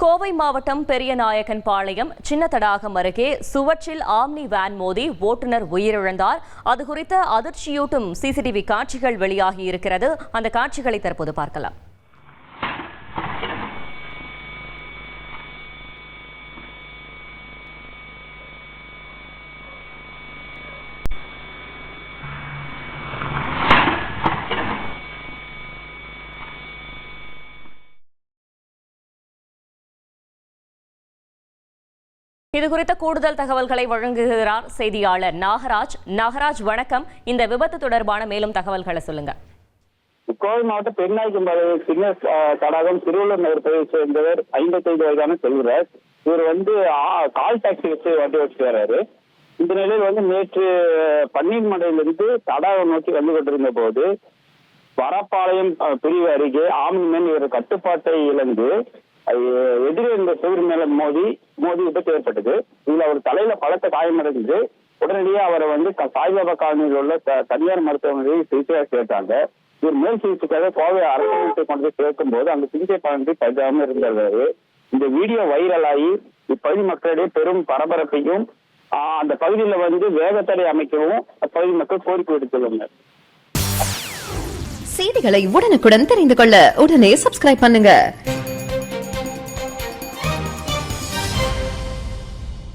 கோவை மாவட்டம் பெரியநாயகன் பாளையம் சின்ன தடாகம் அருகே சுவற்றில் ஆம்னி வேன் மோதி ஓட்டுநர் உயிரிழந்தார். அது குறித்த அதிர்ச்சியூட்டும் சிசிடிவி காட்சிகள் வெளியாகி இருக்கிறது. அந்த காட்சிகளை தற்போது பார்க்கலாம். இது குறித்த கூடுதல் தகவல்களை வழங்குகிறார் செய்தியாளர் நாகராஜ். நாகராஜ் வணக்கம். இந்த விபத்து தொடர்பான மேலும் தகவல்களை சொல்லுங்க. கோவை மாவட்டம் பெருநாய்க்கம்பாளைய சின்ன தடாகம் திருவள்ளூர் நகர் பகுதியை சேர்ந்தவர் ஐம்பத்தைந்து வயதான செல்வராஜ். இவர் வந்து கால் டாக்ஸி வச்சு வண்டி வச்சுட்டு வர்றாரு. இந்த நிலையில் வந்து நேற்று பன்னீர் மடையிலிருந்து தடாகம் நோக்கி வந்து கொண்டிருந்த போது வரப்பாளையம் அஹ், பிரிவு அருகே ஆம்னிமேன் இவர் கட்டுப்பாட்டை இழந்து எதிரே இருந்த சுவர் மேல மோதி மோதி விபத்து ஏற்பட்டது இதுல அவர் தலையில பலத்த காயமடைந்தது உடனடியாக அவரை வந்து சாய்பாபா காலனியில் உள்ள தனியார் மருத்துவமனையில் சிகிச்சையாக சேர்த்தாங்க. இவர் மேல் சிகிச்சைக்காக கோவை அரசு கொண்டு போய் சேர்க்கும் போது அங்க சிகிச்சை பலனின்றி பஞ்சாம இருந்தாரு இந்த வீடியோ வைரல் ஆகி இப்பகுதி மக்களிடையே பெரும் பரபரப்பையும் அந்த பகுதியில வந்து வேகத்தடை அமைக்கவும் அப்பகுதி மக்கள் கோரிக்கை விடுத்துள்ளனர். செய்திகளை உடனுக்குடன் தெரிந்து கொள்ள உடனே சப்ஸ்கிரைப் பண்ணுங்க.